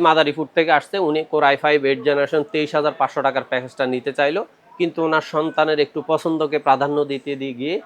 মাদারীপুর থেকে আসছে। উনি কোরআই ফাইভ এইট জেনারেশন তেইশ হাজার পাঁচশো টাকার প্যাকেজটা নিতে চাইলো। কিন্তু ওনার সন্তানের একটু পছন্দকে প্রাধান্য দিতে দিয়ে গিয়ে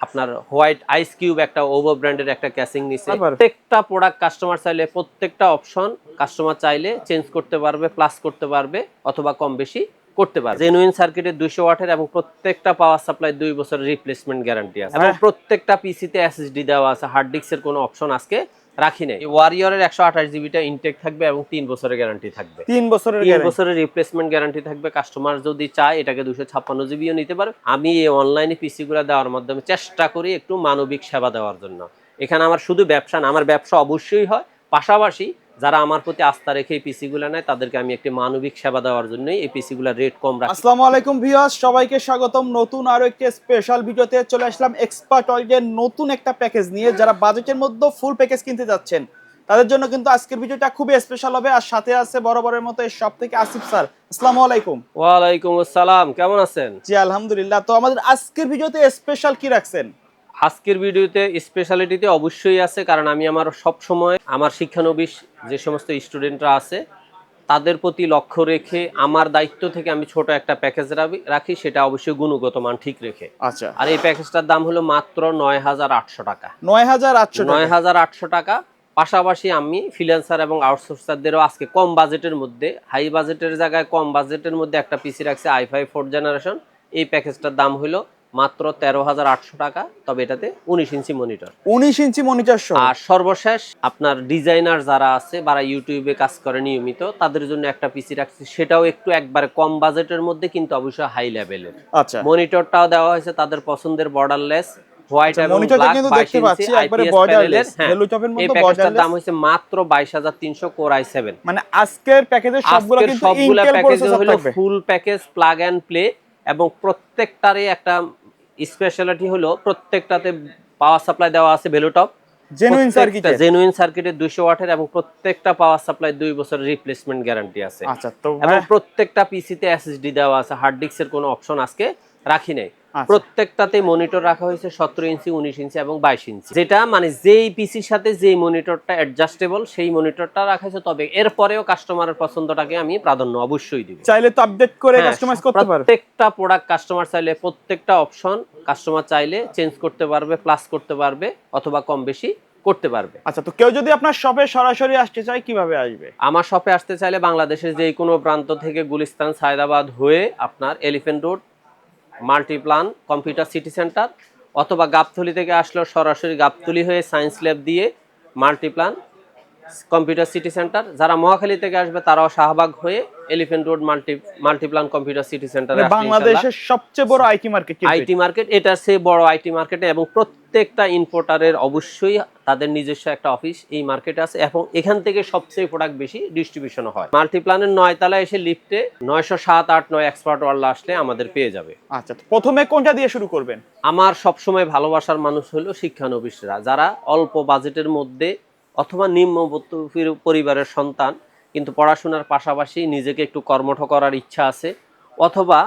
আপনার হোয়াইট আইস কিউব একটা ওভো ব্র্যান্ডের একটা ক্যাসিং নিছে। প্রত্যেকটা প্রোডাক্ট কাস্টমার চাইলে প্রত্যেকটা অপশন কাস্টমার চাইলে চেঞ্জ করতে পারবে প্লাস করতে পারবে অথবা কম বেশি করতে পারবে। জেনুইন সার্কিটের দুইশো ওয়াটের এবং প্রত্যেকটা পাওয়ার সাপ্লাই দুই বছরের রিপ্লেসমেন্ট গ্যারান্টি আছে। এবং। প্রত্যেকটা পিসিতে এসএসডি দেওয়া আছে। হার্ড ডিস্কের কোনো অপশন আজকে রাখি নাই। ওয়ারিয়রের একশো আঠাশ জিবিটা ইনটেক থাকবে এবং তিন বছরের গ্যারান্টি থাকবে। তিন বছরের তিন বছরের রিপ্লেসমেন্ট গ্যারান্টি থাকবে। কাস্টমার যদি চায় এটাকে দুশো ছাপ্পান্ন জিবিও নিতে পারে। আমি এই অনলাইনে পিসি গুলো দেওয়ার মাধ্যমে চেষ্টা করি একটু মানবিক সেবা দেওয়ার জন্য। এখানে আমার শুধু ব্যবসা না আমার ব্যবসা অবশ্যই হয়। পাশাপাশি যারা আমার প্রতি আস্থা রেখে এই পিসি গুলো নেয় তাদেরকে আমি একটি মানবিক সেবা দেওয়ার জন্যই এই পিসি গুলোর রেট কম রাখি। আসসালামু আলাইকুম ভিউয়ার্স সবাইকে স্বাগতম। নতুন আরও একটি স্পেশাল ভিডিওতে চলে আসলাম এক্সপার্ট ওয়ার্ল্ডের নতুন একটা প্যাকেজ নিয়ে। যারা বাজেটের মধ্যে ফুল প্যাকেজ কিনতে যাচ্ছেন তাদের জন্য কিন্তু আজকের ভিডিওটা খুবই স্পেশাল হবে। আর সাথে আছে বরাবরের মতো এই সব থেকে আসিফ স্যার। আসসালামু আলাইকুম। ওয়ালাইকুম আসসালাম কেমন আছেন? জি আলহামদুলিল্লাহ। তো আমাদের আজকের ভিডিওতে স্পেশাল কি রাখছেন? আজকের ভিডিওতে স্পেশালিটিতে অবশ্যই আছে কারণ আমি আমার সব সময় আমার শিক্ষানবিশ যে সমস্ত স্টুডেন্টরা আছে তাদের প্রতি লক্ষ্য রেখে আমার দায়িত্ব থেকে আমি ছোট একটা প্যাকেজ রাখি সেটা অবশ্যই গুণগত মান ঠিক রেখে। আচ্ছা। আর এই প্যাকেজটার দাম হলো মাত্র নয় হাজার আটশো টাকা। নয় হাজার আটশো নয় হাজার আটশো টাকা। পাশাপাশি আমি ফ্রিল্যান্সার এবং আউটসোর্সারদেরও আজকে কম বাজেটের মধ্যে হাই বাজেটের জায়গায় কম বাজেটের মধ্যে একটা পিসি রাখছে আই ফাইভ ফোর্থ জেনারেশন এই প্যাকেজটার দাম হলো মাত্র তেরো হাজার আটশো টাকা তবে এটাতে উনিশ ইঞ্চি মনিটর। উনিশ ইঞ্চি মনিটর আর সর্বশেষ আপনার ডিজাইনার যারা আছে যারা ইউটিউবে কাজ করে নিয়মিত তাদের জন্য একটা পিসি রাখছি সেটাও একটু একবারে কম বাজেটের মধ্যে কিন্তু অবশ্যই হাই লেভেলের আচ্ছা। মনিটরটাও দেওয়া হয়েছে তাদের পছন্দের বর্ডারলেস হোয়াইট এবং ব্ল্যাক কিন্তু দেখতে পাচ্ছি একবারে IPS borderless, প্যানেলের হ্যাঁ। মতো এই প্যাকেজটার দাম মাত্র 22300 কোর i7 মানে আজকের প্যাকেজের সবগুলো কিন্তু সবগুলা ইন্টেল প্যাকেজ প্রসেসর থাকবে। Full package plug and play এবং প্রত্যেকটারই একটা স্পেশালিটি হলো প্রত্যেকটাতে পাওয়ার সাপ্লাই দেওয়া আছে ভেলুটপ জেনুইন সার্কিট জেনুইন সার্কিটের 200 ওয়াটের এবং প্রত্যেকটা পাওয়ার সাপ্লাই দুই বছরের রিপ্লেসমেন্ট গ্যারান্টি আছে। আচ্ছা তো এবং হ্যাঁ, প্রত্যেকটা পিসিতে এসএসডি দেওয়া আছে। হার্ড ডিস্কের কোনো অপশন আজকে রাখি নাই। প্রত্যেকটাতে মনিটর রাখা হয়েছে সতেরো ইঞ্চি উনিশ ইঞ্চি এবং বাইশ ইঞ্চি যেটা মানে যেই পিসির সাথে যেই মনিটরটা অ্যাডজাস্টেবল সেই মনিটরটা রাখা হয়েছে। তবে এরপরেও কাস্টমারের পছন্দটাকে আমি প্রাধান্য অবশ্যই দিব। চাইলে তো আপডেট করে হ্যাঁ, কাস্টমাইজ করতে পারবে প্রত্যেকটা প্রোডাক্ট কাস্টমার চাইলে প্রত্যেকটা অপশন কাস্টমার চাইলে চেঞ্জ করতে পারবে প্লাস করতে পারবে অথবা কম বেশি করতে পারবে। আচ্ছা তো কেউ যদি আপনার শপে সরাসরি আসতে চায় কীভাবে আসবে? আমার শপে আসতে চাইলে বাংলাদেশের যে কোনো প্রান্ত থেকে গুলিস্তান সায়দাবাদ হয়ে আপনার elephant road Multiplan, computer city centre, অথবা গাবতলি থেকে আসলো সরাসরি গাবতলি হয়ে সায়েন্স ল্যাব দিয়ে মাল্টিপ্লান কম্পিউটার সিটি সেন্টার। যারা মহাখালী থেকে আসবে তারাও শাহবাগ হয়ে elephant road multi Multiplan computer city সেন্টারে বাংলাদেশের সবচেয়ে বড় আইটি মার্কেট আইটি মার্কেট এটা সে বড় আইটি মার্কেটে এবং প্রত্যেকটা ইম্পোর্টারের অবশ্যই তাদের নিজস্ব একটা অফিস এই মার্কেটে আছে এবং এখান থেকে সবচেয়ে প্রোডাক্ট বেশি ডিস্ট্রিবিউশন হয়। মাল্টিপ্লানের নয়তলায় এসে লিফটে নয়শো সাত আট নয় এক্সপার্ট ওয়ার্ল্ড আসলে আমাদের পেয়ে যাবে। আচ্ছা প্রথমে কোনটা দিয়ে শুরু করবেন? আমার সবসময় ভালোবাসার মানুষ হলো শিক্ষানবিশরা যারা অল্প বাজেটের মধ্যে অথবা নিম্ন পরিবারের সন্তান কিন্তু পড়াশোনার পাশাপাশি নিজেকে একটু কর্মঠ করার ইচ্ছা আছে অথবা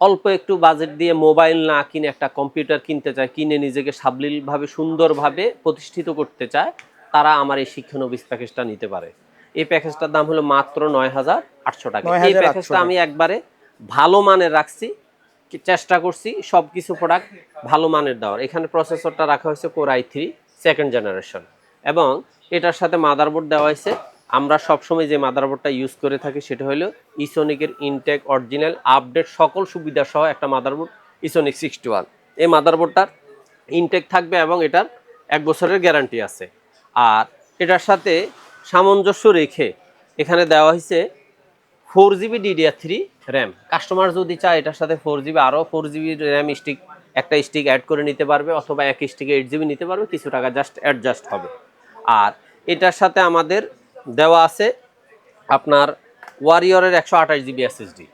অল্প একটু বাজেট দিয়ে মোবাইল না কিনে একটা কম্পিউটার কিনতে চায় কিনে নিজেকে সাবলীলভাবে সুন্দরভাবে প্রতিষ্ঠিত করতে চায় তারা আমার এই শিক্ষানবিশ প্যাকেজটা নিতে পারে। এই প্যাকেজটার দাম হলো মাত্র নয় হাজার আটশো টাকা। এই প্যাকেজটা আমি একবারে ভালো মানের রাখছি চেষ্টা করছি সব কিছু প্রোডাক্ট ভালো মানের দেওয়ার। এখানে প্রসেসরটা রাখা হয়েছে core i three second generation এবং এটার সাথে মাদারবোর্ড দেওয়া হয়েছে। আমরা সবসময় যে মাদারবোর্ডটা ইউজ করে থাকি সেটা হলো ইসোনিকের ইনটেক অরিজিনাল আপডেট সকল সুবিধা সহ একটা মাদারবোর্ড ইসোনিক সিক্সটি ওয়ান এই মাদারবোর্ডটার ইনটেক থাকবে এবং এটার এক বছরের গ্যারান্টি আছে। আর এটার সাথে সামঞ্জস্য রেখে এখানে দেওয়া হয়েছে four GB DDR three RAM customer যদি চায় এটার সাথে ফোর জিবি আরও ফোর জিবি র্যাম স্টিক একটা স্টিক অ্যাড করে নিতে পারবে অথবা এক স্টিকে এইট জিবি নিতে পারবে, কিছু টাকা জাস্ট অ্যাডজাস্ট হবে। আর এটার সাথে আমাদের দেওয়া আছে আপনার ওয়ারিয়রের একশো আঠাশ জিবি এসএসডি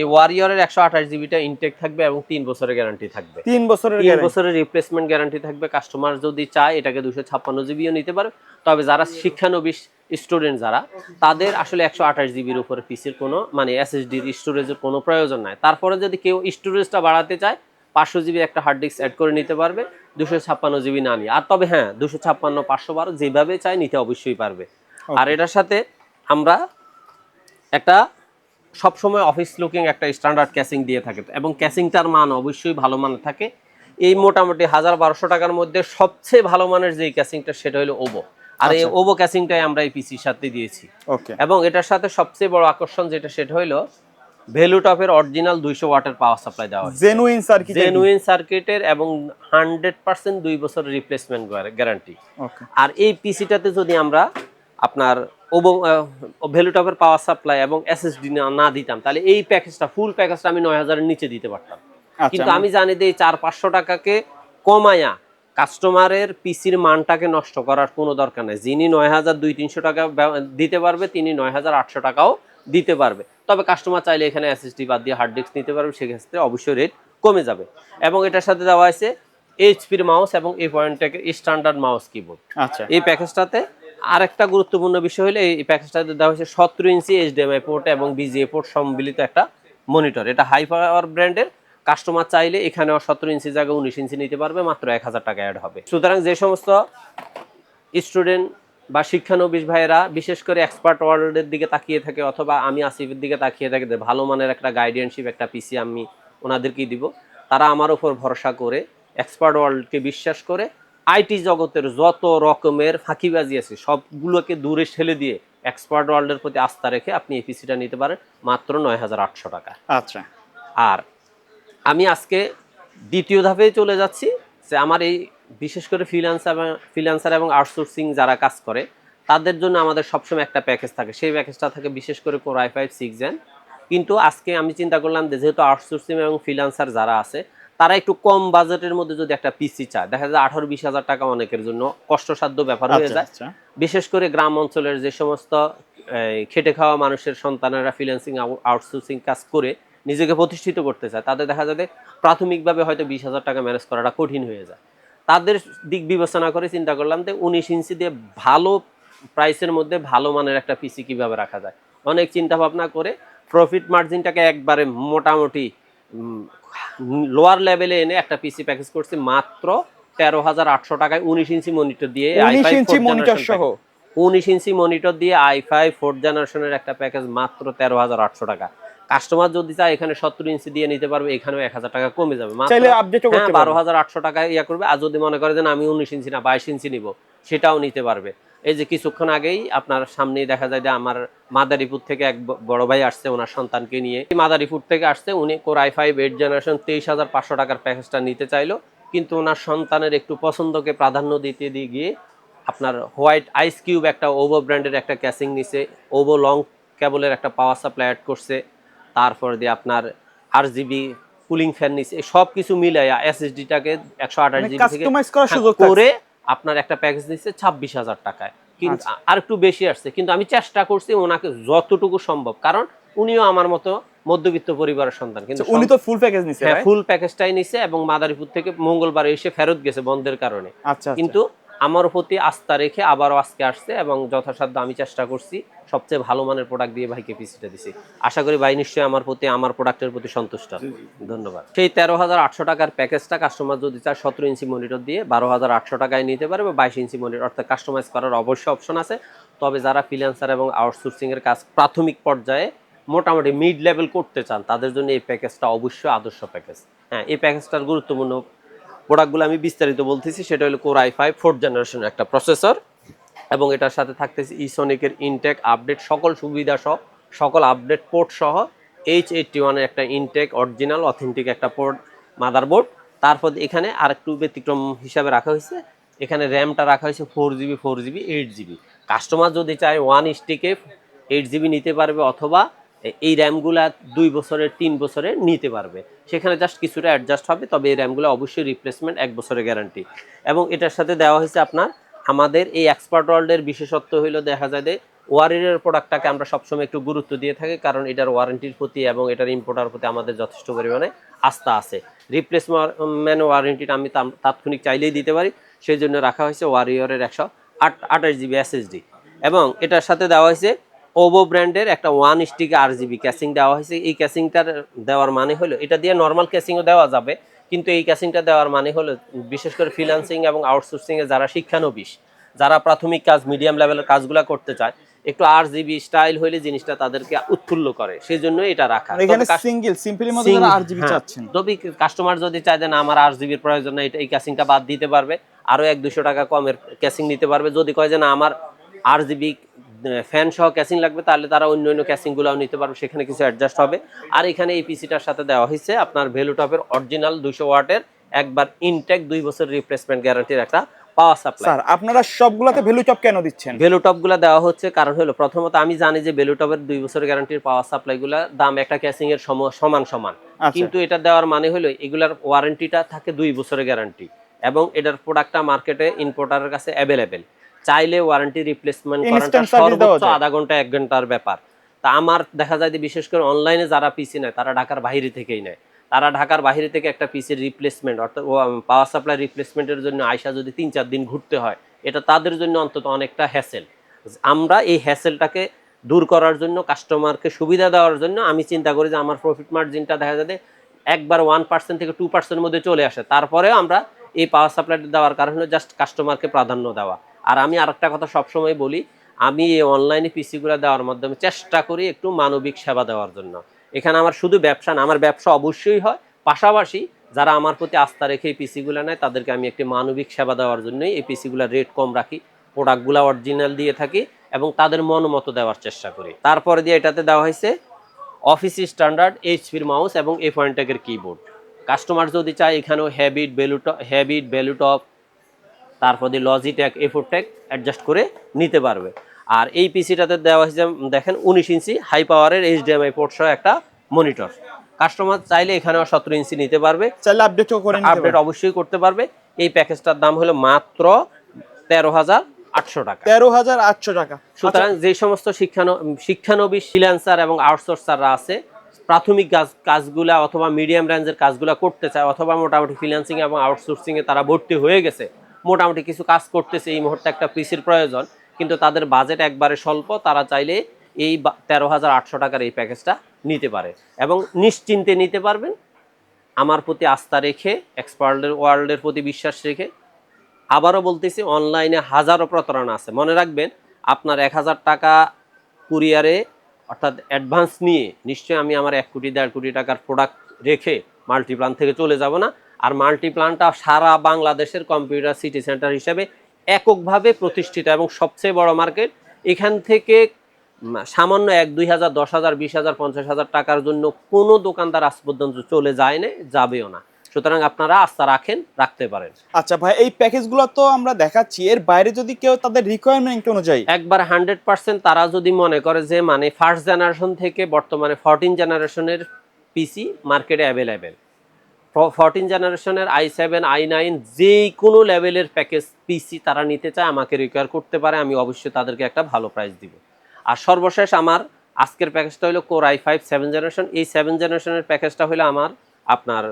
এই ওয়ারিয়রের একশো আঠাশ জিবিটা ইনটেক থাকবে এবং তিন বছরের গ্যারান্টি থাকবে। তিন বছরের তিন বছরের রিপ্লেসমেন্ট গ্যারান্টি থাকবে। কাস্টমার যদি চায় এটাকে দুশো ছাপ্পান্ন জিবিও নিতে পারে। তবে যারা শিক্ষানবিশ স্টুডেন্ট যারা তাদের আসলে একশো আঠাশ জিবির উপরে পিসির কোনো মানে এসএসডির স্টোরেজের কোনো প্রয়োজন নাই। তারপরে যদি কেউ স্টোরেজটা বাড়াতে চায় পাঁচশো জিবি একটা হার্ড ডিস্ক অ্যাড করে নিতে পারবে দুশো ছাপ্পান্ন জিবি না নিয়ে। আর তবে হ্যাঁ দুশো ছাপ্পান্ন পাঁচশো বারো যেভাবে চাই নিতে অবশ্যই পারবে। আর এটার সাথে আমরা একটা সবসময় অফিস লুকিং একটা স্ট্যান্ডার্ড ক্যাসিং দিয়ে থাকে। এবং ক্যাসিংটার মান অবশ্যই ভালো মানের থাকে। এই মোটামুটি হাজার বারোশো টাকার মধ্যে সবচেয়ে ভালো মানের যে ক্যাসিংটা সেটা হলো ওবো আর এই আচ্ছা। ওবো ক্যাসিংটাই আমরা এই পিসির সাথে দিয়েছি। ওকে এবং এটার সাথে সবচেয়ে বড় আকর্ষণ যেটা সেটা হলো ভ্যালুটপের অরিজিনাল দুইশো ওয়াটের পাওয়ার সাপ্লাই দেওয়া জেনুইন সার্কিট জেনুইন সার্কিটের এবং হান্ড্রেড পার্সেন্ট দুই বছর রিপ্লেসমেন্ট গ্যারান্টি আর এই পিসিটাতে যদি আমরা আপনার ওবো ভ্যালুটপের পাওয়ার সাপ্লাই এবং এসএসডি না দিতাম তাহলে এই প্যাকেজটা ফুল প্যাকেজটা আমি নয় হাজারের নিচে দিতে পারতাম। কিন্তু আচ্ছা আমি জানি যে এই চার পাঁচশো টাকাকে কমায়া কাস্টমারের পিসির মানটাকে নষ্ট করার কোনো দরকার নেই। যিনি নয় হাজার দুই তিনশো টাকা দিতে পারবে তিনি নয় হাজার আটশো টাকাও দিতে পারবে। তবে কাস্টমার চাইলে এখানে এসএসডি বাদ দিয়ে হার্ড ডিস্ক নিতে পারবে সেক্ষেত্রে অবশ্যই রেট কমে যাবে। এবং এটার সাথে দেওয়া আছে এইচপির মাউস এবং এই পয়েন্টটাকে স্ট্যান্ডার্ড মাউস কিবোর্ড আচ্ছা। এই প্যাকেজটাতে আরেকটা গুরুত্বপূর্ণ বিষয় হলো এই প্যাকেজটাতে দেওয়া হয়েছে সতেরো ইঞ্চি এইচডিএমআই পোর্ট এবং বিজিএ পোর্ট সম্মিলিত একটা মনিটর এটা হাই পাওয়ার ব্র্যান্ডের কাস্টমার চাইলে এখানেও সতেরো ইঞ্চি জায়গায় উনিশ ইঞ্চি নিতে পারবে মাত্র এক হাজার টাকা অ্যাড হবে। সুতরাং যে সমস্ত স্টুডেন্ট বা শিক্ষানবিশ ভাইয়েরা বিশেষ করে এক্সপার্ট ওয়ার্ল্ডের দিকে তাকিয়ে থাকে অথবা আমি আসিফের দিকে তাকিয়ে থাকি ভালো মানের একটা গাইডেন্সিপ একটা পিসি আমি ওনাদেরকেই দিব। তারা আমার উপর ভরসা করে এক্সপার্ট ওয়ার্ল্ডকে বিশ্বাস করে আইটি জগতের যত রকমের ফাঁকিবাজি আছে সবগুলোকে দূরে ঠেলে দিয়ে এক্সপার্ট ওয়ার্ল্ডের প্রতি আস্থা রেখে আপনি এই পিসিটা নিতে পারেন মাত্র নয় হাজার আটশো টাকা। আচ্ছা। আর আমি আজকে দ্বিতীয় ধাপে চলে যাচ্ছি যে আমার এই বিশেষ করে ফ্রিল্যান্সার এবং ফ্রিল্যান্সার এবং আউটসোর্সিং যারা কাজ করে তাদের জন্য আমাদের সবসময় একটা প্যাকেজ থাকে। সেই প্যাকেজটা থাকে বিশেষ করে core i five six gen কিন্তু আজকে আমি চিন্তা করলাম যে যেহেতু আউটসোর্সিং এবং ফ্রিল্যান্সার যারা আছে তারা একটু কম বাজেটের মধ্যে যদি একটা পিসি চায় দেখা যায় আঠারো বিশ হাজার টাকা অনেকের জন্য কষ্টসাধ্য ব্যাপার হয়ে আচ্ছা যায়। আচ্ছা। বিশেষ করে গ্রাম অঞ্চলের যে সমস্ত খেটে খাওয়া মানুষের সন্তানেরা ফ্রিল্যান্সিং আউটসোর্সিং কাজ করে নিজেকে প্রতিষ্ঠিত করতে চায় তাদের দেখা যাবে প্রাথমিকভাবে হয়তো বিশ হাজার টাকা ম্যানেজ করাটা কঠিন হয়ে যায়। তাদের দিক বিবেচনা করে চিন্তা করলাম যে উনিশ ইঞ্চি দিয়ে ভালো প্রাইসের মধ্যে ভালো মানের একটা পিসি কীভাবে রাখা যায়। অনেক চিন্তা ভাবনা করে প্রফিট মার্জিনটাকে একবারে মোটামুটি লোয়ার লেভেলে এনে একটা পিসি প্যাকেজ করছি মাত্র তেরো হাজার আটশো টাকায় উনিশ ইঞ্চি মনিটর দিয়ে উনিশ i5 ইঞ্চি fourth মনিটর সহ? উনিশ ইঞ্চি মনিটর দিয়ে আই ফাইভ ফোর্থ জেনারেশনের একটা প্যাকেজ মাত্র তেরো হাজার আটশো টাকা। কাস্টমার যদি চায় এখানে সত্তর ইঞ্চি দিয়ে নিতে পারবে এখানেও এক হাজার টাকা কমে যাবে। হ্যাঁ বারো হাজার আটশো টাকা ইয়া করবে আর যদি মনে করে যে আমি উনিশ ইঞ্চি না বাইশ ইঞ্চি নিব সেটাও নিতে পারবে। এই যে কিছুক্ষণ আগেই আপনার সামনেই দেখা যায় যে আমার মাদারীপুর থেকে এক বড় ভাই আসছে ওনার সন্তানকে নিয়ে। মাদারীপুর থেকে আসছে উনি কোরআই ফাইভ এইট জেনারেশন তেইশ হাজার পাঁচশো টাকার প্যাকেজটা নিতে চাইলো। কিন্তু ওনার সন্তানের একটু পছন্দকে প্রাধান্য দিতে দিয়ে গিয়ে আপনার হোয়াইট আইস কিউব একটা ওভো ব্র্যান্ডের একটা ক্যাসিং নিছে ওভো লং কেবলের একটা পাওয়ার সাপ্লাই অ্যাড করছে। তারপর দিয়ে আপনার আর জিবি কুলিং ফ্যান এই সব কিছু মিলাইয়া এসএসডিটাকে একশো আঠাশ মানে জিবি থেকে কাস্টমাইজ করার হ্যাঁ, সুযোগ করে আপনার একটা প্যাকেজ দিচ্ছে ছাব্বিশ হাজার টাকায়। কিন্তু আচ্ছা। আর একটু বেশি আসছে কিন্তু আমি চেষ্টা করছি ওনাকে যতটুকু সম্ভব কারণ উনিও আমার মতো মধ্যবিত্ত পরিবারের সন্তান। কিন্তু উনি তো ফুল প্যাকেজ নিছে হ্যাঁ ফুল প্যাকেজটাই নিছে এবং মাদারীপুর থেকে মঙ্গলবার এসে ফেরত গেছে বন্ধের কারণে। আচ্ছা আচ্ছা। কিন্তু আমার প্রতি আস্থা রেখে আবারও আজকে আসছে এবং যথাসাধ্য আমি চেষ্টা করছি সবচেয়ে ভালো মানের প্রোডাক্ট দিয়ে ভাইকে পিসিটা দিছি। আশা করি ভাই নিশ্চয়ই আমার প্রতি আমার প্রোডাক্টের প্রতি সন্তুষ্ট। ধন্যবাদ। সেই তেরো হাজার আটশো টাকার প্যাকেজটা কাস্টমার যদি চায় সতেরো ইঞ্চি মনিটর দিয়ে বারো হাজার আটশো টাকায় নিতে পারে বা বাইশ ইঞ্চি মনিটর অর্থাৎ কাস্টমাইজ করার অবশ্যই অপশন আছে। তবে যারা ফ্রিল্যান্সার এবং আউটসোর্সিং এর কাজ প্রাথমিক পর্যায়ে মোটামুটি মিড লেভেল করতে চান তাদের জন্য এই প্যাকেজটা অবশ্যই আদর্শ প্যাকেজ। হ্যাঁ এই প্যাকেজটার গুরুত্বপূর্ণ প্রোডাক্টগুলো আমি বিস্তারিত বলতেছি, সেটা হলো কোর আই ফাইভ ফোর্থ জেনারেশনের একটা প্রসেসর এবং এটার সাথে থাকতেছে ইসোনিকের ইনটেক আপডেট সকল সুবিধা সহ, সকল আপডেট পোর্ট সহ এইচ এইটটি ওয়ানের একটা ইনটেক অরিজিনাল অথেন্টিক একটা পোর্ট মাদারবোর্ড তারপর এখানে আরেকটু ব্যতিক্রম হিসাবে রাখা হয়েছে, এখানে র্যামটা রাখা হয়েছে four GB four GB eight GB customer যদি চায় ওয়ান স্টিকে এইট জিবি নিতে পারবে অথবা এই র্যামগুলা দুই বছরের, তিন বছরে নিতে পারবে। সেখানে জাস্ট কিছুটা অ্যাডজাস্ট হবে, তবে এই র্যামগুলো অবশ্যই রিপ্লেসমেন্ট এক বছরের গ্যারান্টি এবং এটার সাথে দেওয়া হয়েছে আপনার, আমাদের এই এক্সপার্ট ওয়ার্ল্ডের বিশেষত্ব হইল দেখা যায় যে ওয়ারের প্রোডাক্টটাকে আমরা সবসময় একটু গুরুত্ব দিয়ে থাকি, কারণ এটার ওয়ারেন্টির প্রতি এবং এটার ইম্পোর্টার প্রতি আমাদের যথেষ্ট পরিমাণে আস্থা আছে। রিপ্লেসমেন্ট ওয়ারেন্টিটা আমি তাৎক্ষণিক চাইলেই দিতে পারি, সেই জন্য রাখা হয়েছে ওয়ারিয়রের একশো আট, আঠাশ জিবি এসএসডি এবং এটার সাথে দেওয়া হয়েছে ওভো ব্র্যান্ডের একটা ওয়ান স্টিক আর জিবি ক্যাসিং দেওয়া হয়েছে। এই ক্যাসিংটার দেওয়ার মানে হলো এটা দিয়ে নর্মাল ক্যাসিংও দেওয়া যাবে কিন্তু এই ক্যাসিংটা দেওয়ার মানে হলো বিশেষ করে ফ্রিল্যান্সিং এবং আউটসোর্সিং এ যারা শিক্ষানবিশ যারা প্রাথমিক কাজ মিডিয়াম লেভেলের কাজগুলো করতে চায় একটু আর জিবি স্টাইল হইলে জিনিসটা তাদেরকে উৎফুল্ল করে সেই জন্য এটা রাখা। এখানে সিঙ্গেল সিম্পলের মধ্যে আর জিবি হ্যাঁ, চাচ্ছেন। তবে কাস্টমার যদি চায় যে না আমার আর জিবির প্রয়োজন নাই এটা এই ক্যাসিংটা বাদ দিতে পারবে। আরও এক দুশো টাকা কমের ক্যাসিং নিতে পারবে। যদি কয় যে না আমার আর জিবি ফ্যান সহ ক্যাসিং লাগবে তাহলে তারা অন্য অন্য ক্যাসিং গুলাও নিতে পারবে সেখানে কিছু অ্যাডজাস্ট হবে। আর এখানে এই পিসিটার সাথে দেওয়া হয়েছে আপনার ভ্যালুটপের অরিজিনাল দুশো ওয়াটের একবার ইনটেক দুই বছর রিপ্লেসমেন্ট গ্যারান্টির একটা পাওয়ার সাপ্লাই স্যার আপনারা সবগুলাতে ভ্যালু চপ কেন দিচ্ছেন? ভ্যালুটপগুলা দেওয়া হচ্ছে কারণ হলো প্রথমত আমি জানি যে ভ্যালুটপের দুই গ্যারান্টির পাওয়ার দাম একটা ক্যাসিং এর সমান সমান। আচ্ছা। কিন্তু এটা দেওয়ার মানে হলো এগুলার ওয়ারেন্টিটা থাকে দুই বছরের গ্যারান্টি এবং এটার প্রোডাক্টটা মার্কেটে ইম্পোর্টারের কাছে অ্যাভেলেবেল চাইলে ওয়ারেন্টি রিপ্লেসমেন্ট করাটা সর্বোচ্চ আধা ঘণ্টা এক ঘণ্টার ব্যাপার। তা আমার দেখা যায় যে বিশেষ করে অনলাইনে যারা পিসি নেয় তারা ঢাকার বাইরে থেকেই নেয়। তারা ঢাকার বাইরে থেকে একটা পিসির রিপ্লেসমেন্ট অর্থাৎ পাওয়ার সাপ্লাই রিপ্লেসমেন্টের জন্য আয়সা যদি তিন চার দিন ঘুরতে হয় এটা তাদের জন্য অন্তত অনেকটা হ্যাসেল আমরা এই হ্যাসেলটাকে দূর করার জন্য কাস্টমারকে সুবিধা দেওয়ার জন্য আমি চিন্তা করি যে আমার প্রফিট মার্জিনটা দেখা যাবে একবার ওয়ান পার্সেন্ট থেকে টু পার্সেন্টের মধ্যে চলে আসে। তারপরেও আমরা এই পাওয়ার সাপ্লাইটা দেওয়ার কারণে জাস্ট কাস্টমারকে প্রাধান্য দেওয়া। আর আমি আরেকটা কথা সবসময় বলি, আমি এই অনলাইনে পিসিগুলো দেওয়ার মাধ্যমে চেষ্টা করি একটু মানবিক সেবা দেওয়ার জন্য। এখানে আমার শুধু ব্যবসা না, আমার ব্যবসা অবশ্যই হয়। পাশাপাশি যারা আমার প্রতি আস্থা রেখে এই পিসিগুলো নেয়, তাদেরকে আমি একটি মানবিক সেবা দেওয়ার জন্যই এই পিসিগুলোর রেট কম রাখি প্রোডাক্টগুলো অরিজিনাল দিয়ে থাকি এবং তাদের মন মতো দেওয়ার চেষ্টা করি। তারপরে দিয়ে এটাতে দেওয়া হয়েছে অফিস স্ট্যান্ডার্ড এইচপির মাউস এবং এ পয়েন্টেকের কিবোর্ড কাস্টমার যদি চায় এখানেও হ্যাবিট বেলুট হ্যাবিট বেলুটপ তারপর দিয়ে লজিটেক এফোরটেক অ্যাডজাস্ট করে নিতে পারবে। আর এই পিসিটাতে দেওয়া হয়েছে দেখেন উনিশ ইঞ্চি হাই পাওয়ারের এইচডিএমআই পোর্ট সহ একটা মনিটর কাস্টমার চাইলে এখানেও সতেরো ইঞ্চি নিতে পারবে। চাইলে আপডেটও করে আপডেট অবশ্যই করতে পারবে। এই প্যাকেজটার দাম হলো মাত্র তেরো হাজার আটশো টাকা। তেরো হাজার আটশো টাকা। সুতরাং যে সমস্ত শিক্ষান শিক্ষানবী ফ্রিল্যান্সার এবং আউটসোর্সাররা আছে প্রাথমিক কাজ কাজগুলা অথবা মিডিয়াম রেঞ্জের কাজগুলা করতে চায় অথবা মোটামুটি ফ্রিল্যান্সিং এবং আউটসোর্সিং এ তারা ভর্তি হয়ে গেছে মোটামুটি কিছু কাজ করতেছে এই মুহূর্তে একটা পিসির প্রয়োজন, কিন্তু তাদের বাজেট একবারে স্বল্প, তারা চাইলে এই তেরো হাজার আটশো টাকার এই প্যাকেজটা নিতে পারে। এবং নিশ্চিন্তে নিতে পারবেন, আমার প্রতি আস্থা রেখে এক্সপার্টের ওয়ার্ল্ডের প্রতি বিশ্বাস রেখে। আবারও বলতেছি অনলাইনে হাজারো প্রতারণা আছে। মনে রাখবেন, আপনার এক হাজার টাকা কুরিয়ারে অর্থাৎ অ্যাডভান্স নিয়ে, নিশ্চয়ই আমি আমার এক কোটি, দেড় কোটি টাকার প্রোডাক্ট রেখে মাল্টিপ্লান থেকে চলে যাব না। আর মাল্টিপ্লানটা সারা বাংলাদেশের কম্পিউটার সিটি সেন্টার হিসেবে এককভাবে প্রতিষ্ঠিত এবং সবচেয়ে বড় মার্কেট এখান থেকে সামান্য এক দুই হাজার দশ হাজার বিশ হাজার পঞ্চাশ হাজার টাকার জন্য কোনো দোকানদার আজ পর্যন্ত চলে যায় না যাবেও না। সুতরাং আপনারা আস্থা রাখেন রাখতে পারেন। আচ্ছা ভাই এই প্যাকেজগুলো তো আমরা দেখাচ্ছি। এর বাইরে যদি কেউ তাদের রিকোয়ারমেন্ট অনুযায়ী একবার হান্ড্রেড পার্সেন্ট তারা যদি মনে করে যে মানে ফার্স্ট জেনারেশন থেকে বর্তমানে ফোরটিন জেনারেশনের পিসি মার্কেটে অ্যাভেলেবেল ফোরটিন জেনারেশনের আই সেভেন আই নাইন যে কোনো লেভেলের প্যাকেজ পিসি তারা নিতে চায়, আমাকে রিকোয়ার করতে পারে, আমি অবশ্যই তাদেরকে একটা ভালো প্রাইস দিব। আর সর্বশেষ আমার আজকের প্যাকেজটা হলো core i five seven generation এই সেভেন জেনারেশনের প্যাকেজটা হলো আমার আপনার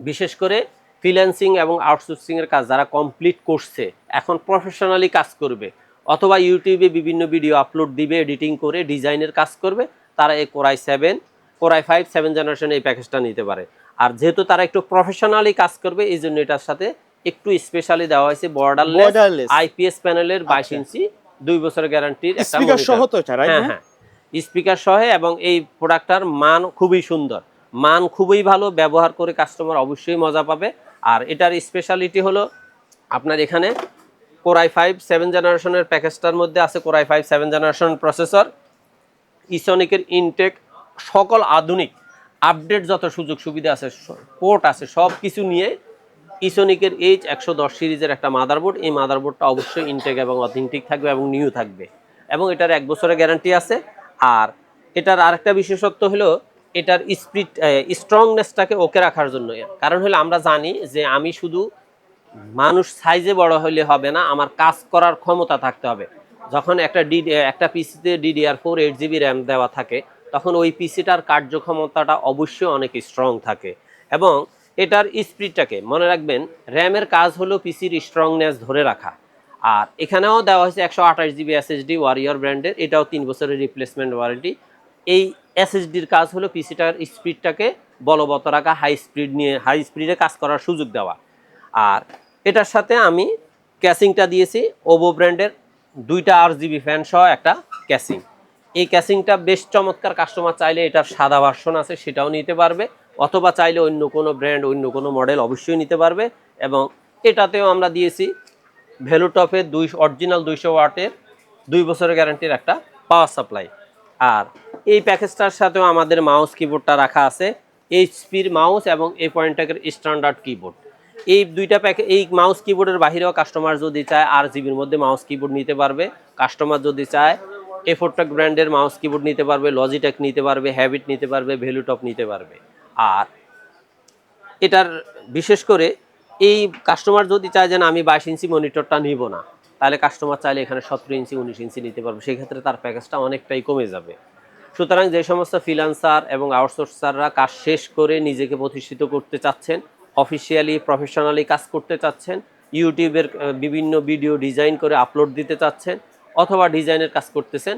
বিশেষ করে ফ্রিল্যান্সিং এবং আউটসোর্সিংয়ের কাজ যারা কমপ্লিট করছে, এখন প্রফেশনালি কাজ করবে, অথবা ইউটিউবে বিভিন্ন ভিডিও আপলোড দিবে এডিটিং করে ডিজাইনের কাজ করবে, তারা এই core i seven core i five seven generation এই প্যাকেজটা নিতে পারে। আর যেহেতু তারা একটু প্রফেশনালি কাজ করবে এই জন্য এটার সাথে একটু স্পেশালি দেওয়া হয়েছে বর্ডারলেস Borderless। আইপিএস প্যানেলের বাইশ। ইঞ্চি দুই বছর গ্যারান্টির স্পিকার সহ তো হ্যাঁ হ্যাঁ। স্পিকার সহ এবং এই প্রোডাক্টটার মান খুবই সুন্দর। মান খুবই ভালো ব্যবহার করে কাস্টমার অবশ্যই মজা পাবে। আর এটার স্পেশালিটি হলো আপনার এখানে কোরাই ফাইভ সেভেন জেনারেশনের প্যাকেজটার মধ্যে আছে core i five seven generation processor ইসনিকের Intel সকল আধুনিক আপডেট যত সুযোগ সুবিধা আছে পোর্ট আছে সব কিছু নিয়ে ইসোনিকের এইচ একশো দশ সিরিজের একটা মাদারবোর্ড এই মাদারবোর্ডটা অবশ্যই ইনটেক এবং অথেন্টিক থাকবে এবং নিউ থাকবে। এবং এটার এক বছরের গ্যারান্টি আছে। আর এটার আরেকটা বিশেষত্ব হলো, এটার স্পিড স্ট্রংনেসটাকে ওকে রাখার জন্য। কারণ হলো আমরা জানি যে আমি শুধু মানুষ সাইজে বড় হলে হবে না, আমার কাজ করার ক্ষমতা থাকতে হবে। যখন একটা ডি একটা পিসিতে DDR four eight GB RAM দেওয়া থাকে তখন ওই পিসিটার কার্যক্ষমতাটা অবশ্যই অনেক স্ট্রং থাকে। এবং এটার স্পিডটাকে, মনে রাখবেন, র্যামের কাজ হলো পিসির স্ট্রংনেস ধরে রাখা। আর এখানেও দেওয়া হয়েছে একশো আঠাশ জিবি এসএসডি ওয়ারিয়র ব্র্যান্ডের এটাও তিন বছরের রিপ্লেসমেন্ট ওয়ারেন্টি এই এসএসডির কাজ হলো পিসিটার স্পিডটাকে বলবৎ রাখা হাই স্পিড নিয়ে হাই স্পিডে কাজ করার সুযোগ দেওয়া। আর এটার সাথে আমি ক্যাসিংটা দিয়েছি ওভো ব্র্যান্ডের দুইটা আর জিবি ফ্যান সহ একটা ক্যাসিং এই ক্যাসিংটা বেশ চমৎকার কাস্টমার চাইলে এটার সাদা ভার্সন আছে, সেটাও নিতে পারবে। অথবা চাইলে অন্য কোনো ব্র্যান্ড অন্য কোনো মডেল অবশ্যই নিতে পারবে। এবং এটাতেও আমরা দিয়েছি ভ্যালুটপের দুই অরিজিনাল দুইশো ওয়াটের দুই বছরের গ্যারান্টির একটা পাওয়ার সাপ্লাই আর এই প্যাকেজটার সাথেও আমাদের মাউস কিবোর্ডটা রাখা আছে এইচপির মাউস এবং এই পয়েন্টের স্ট্যান্ডার্ড কিবোর্ড এই দুইটা প্যাকে এই মাউস কিবোর্ডের বাহিরেও কাস্টমার যদি চায়, আর জিবির মধ্যে মাউস কিবোর্ড নিতে পারবে। কাস্টমার যদি চায় এফোরটেক ব্র্যান্ডের মাউস কিবোর্ড নিতে পারবে লজিটেক নিতে পারবে হ্যাবিট নিতে পারবে ভ্যালুটপ নিতে পারবে। আর এটার বিশেষ করে এই কাস্টমার যদি চায় যে আমি বাইশ ইঞ্চি মনিটরটা নিব না, তাহলে কাস্টমার চাইলে এখানে সতেরো ইঞ্চি, উনিশ ইঞ্চি নিতে পারবে। সেক্ষেত্রে তার প্যাকেজটা অনেকটাই কমে যাবে। সুতরাং যে সমস্ত ফ্রিলান্সার এবং আউটসোর্সাররা কাজ শেষ করে নিজেকে প্রতিষ্ঠিত করতে চাচ্ছেন অফিসিয়ালি প্রফেশনালি কাজ করতে চাচ্ছেন ইউটিউবের বিভিন্ন ভিডিও ডিজাইন করে আপলোড দিতে চাচ্ছেন অথবা ডিজাইনের কাজ করতেছেন,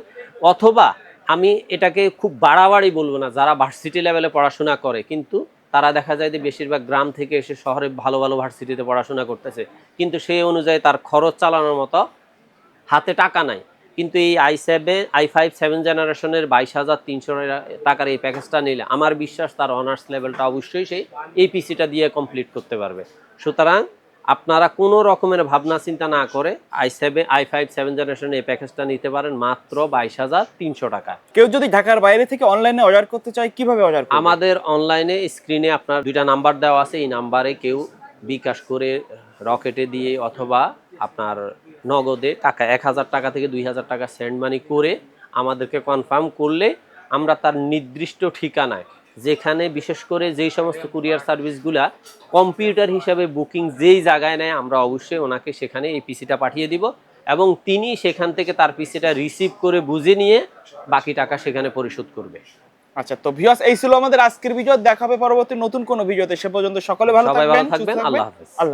অথবা আমি এটাকে খুব বাড়াবাড়ি বলব না, যারা ভার্সিটি লেভেলে পড়াশোনা করে, কিন্তু তারা দেখা যায় যে বেশিরভাগ গ্রাম থেকে এসে শহরে ভালো ভালো ভার্সিটিতে পড়াশোনা করতেছে, কিন্তু সেই অনুযায়ী তার খরচ চালানোর মতো হাতে টাকা নাই। কিন্তু এই I seven I five seven জেনারেশনের বাইশ হাজার তিনশো টাকার এই প্যাকেজটা নিলে আমার বিশ্বাস তার অনার্স লেভেলটা অবশ্যই সেই এই পিসিটা দিয়ে কমপ্লিট করতে পারবে। সুতরাং আপনারা কোনো রকমের ভাবনা চিন্তা না করে I seven I five seven জেনারেশনের এই প্যাকেজটা নিতে পারেন মাত্র বাইশ হাজার তিনশো টাকা। কেউ যদি ঢাকার বাইরে থেকে অনলাইনে অর্ডার করতে চায় কীভাবে অর্ডার আমাদের অনলাইনে স্ক্রিনে আপনার দুইটা নাম্বার দেওয়া আছে। এই নাম্বারে কেউ বিকাশ করে রকেটে দিয়ে অথবা আপনার নগদে টাকা এক হাজার টাকা থেকে দুই হাজার টাকা সেন্ড মানি করে আমাদেরকে কনফার্ম করলে আমরা তার নির্দিষ্ট ঠিকানায় যেখানে বিশেষ করে যেই সমস্ত কুরিয়ার সার্ভিসগুলা কম্পিউটার হিসাবে বুকিং যেই জায়গায় নেয় আমরা অবশ্যই ওনাকে সেখানে এই পিসিটা পাঠিয়ে দিব এবং তিনি সেখান থেকে তার পিসিটা রিসিভ করে বুঝে নিয়ে বাকি টাকা সেখানে পরিশোধ করবে। আচ্ছা তো ভিউয়ার্স এই ছিল আমাদের আজকের ভিডিও দেখাবে পরবর্তী নতুন কোনো ভিডিওতে সে পর্যন্ত সকলে ভালো থাকবেন থাকবেন। আল্লাহ হাফেজ। আল্লাহ